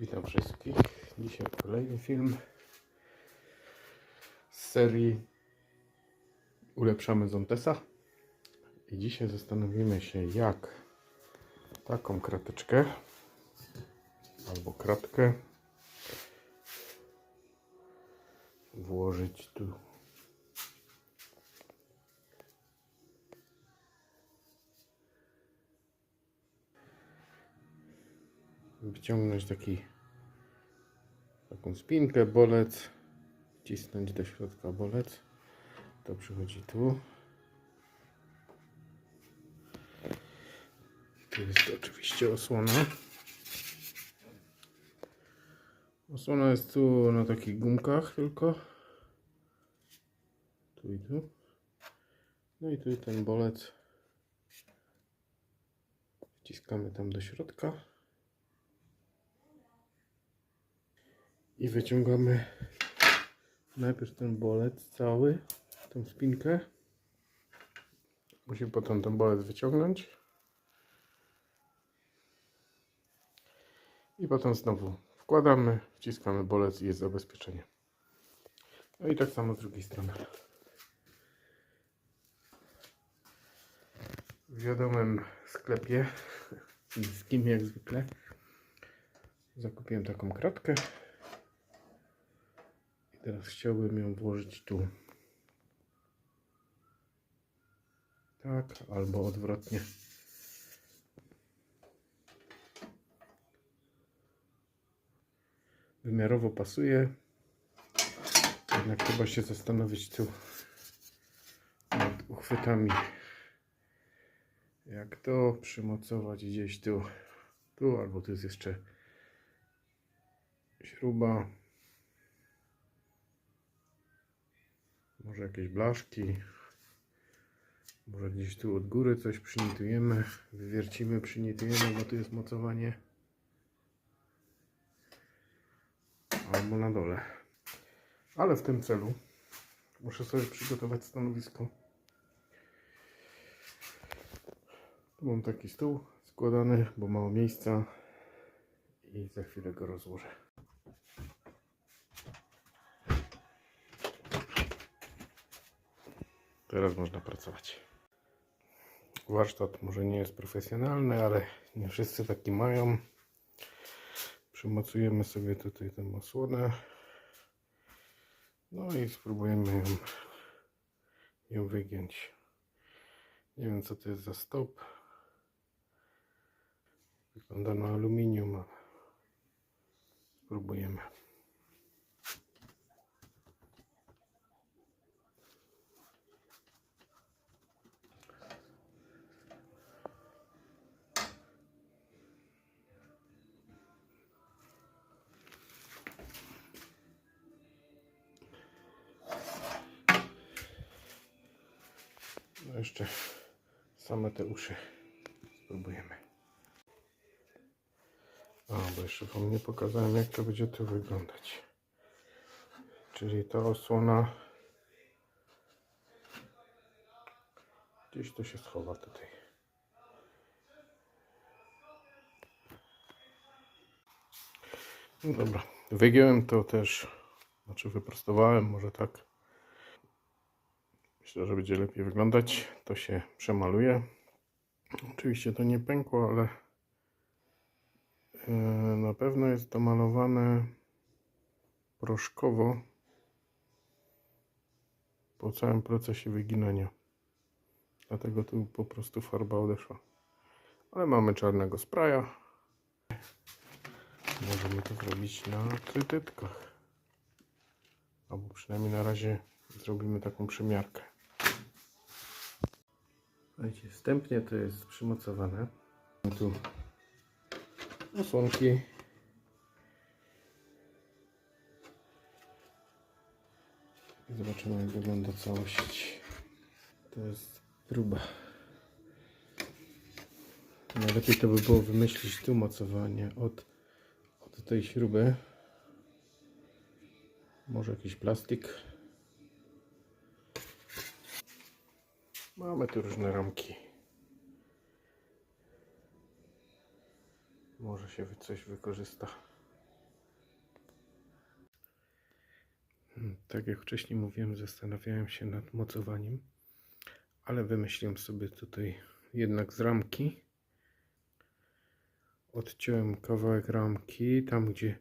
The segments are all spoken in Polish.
Witam wszystkich. Dzisiaj kolejny film z serii Ulepszamy Zontesa. I dzisiaj zastanowimy się, jak taką krateczkę albo kratkę włożyć tu. Wyciągnąć taki taką spinkę, bolec, wcisnąć do środka bolec. To przychodzi tu. Tu jest oczywiście osłona. Osłona jest tu na takich gumkach tylko. Tu i tu. No i tu ten bolec. Wciskamy tam do środka. I wyciągamy najpierw ten bolec cały, tą spinkę. Musimy potem ten bolec wyciągnąć. I potem znowu wkładamy, wciskamy bolec i jest zabezpieczenie. No i tak samo z drugiej strony. W wiadomym sklepie, chińskim jak zwykle, zakupiłem taką kratkę. Teraz chciałbym ją włożyć tu. Tak, albo odwrotnie. Wymiarowo pasuje. Jednak trzeba się zastanowić tu nad uchwytami. Jak to przymocować gdzieś tu. Tu albo tu jest jeszcze śruba. Może jakieś blaszki. Może gdzieś tu od góry coś przynitujemy. Wywiercimy, przynitujemy, bo tu jest mocowanie. Albo na dole. Ale w tym celu muszę sobie przygotować stanowisko. Tu mam taki stół składany, bo mało miejsca. I za chwilę go rozłożę. Teraz można pracować. Warsztat może nie jest profesjonalny, ale nie wszyscy taki mają. Przymocujemy sobie tutaj tę osłonę. No i spróbujemy ją, ją wygiąć. Nie wiem co to jest za stop. Wygląda na aluminium. ale Spróbujemy. Jeszcze same te uszy spróbujemy. A, bo jeszcze wam nie pokazałem jak to będzie tu wyglądać. Czyli ta osłona gdzieś to się schowa tutaj. No dobra, wygiąłem to też, znaczy wyprostowałem, może tak. Myślę, że będzie lepiej wyglądać. To się przemaluje. Oczywiście to nie pękło, ale e, na pewno jest to malowane proszkowo po całym procesie wyginania. Dlatego tu po prostu farba odeszła. Ale mamy czarnego spraya. Możemy to zrobić na trytytkach. Albo przynajmniej na razie zrobimy taką przymiarkę. Słuchajcie, wstępnie to jest przymocowane. Tu osłonki. Zobaczymy jak wygląda całość. To jest próba. Najlepiej to by było wymyślić tu mocowanie od, od tej śruby. Może jakiś plastik. Mamy tu różne ramki. Może się coś wykorzysta. Hmm, tak jak wcześniej mówiłem, zastanawiałem się nad mocowaniem, ale wymyśliłem sobie tutaj jednak z ramki. Odciąłem kawałek ramki, tam gdzie,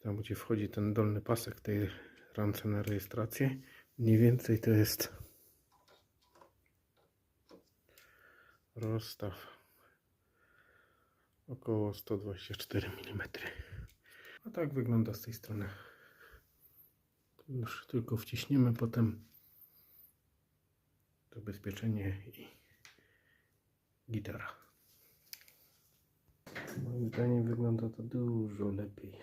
tam gdzie wchodzi ten dolny pasek tej ramce na rejestrację. Mniej więcej to jest rozstaw około 124 mm. A tak wygląda z tej strony. Już tylko wciśniemy potem zabezpieczenie i gitara. Moim zdaniem wygląda to dużo lepiej.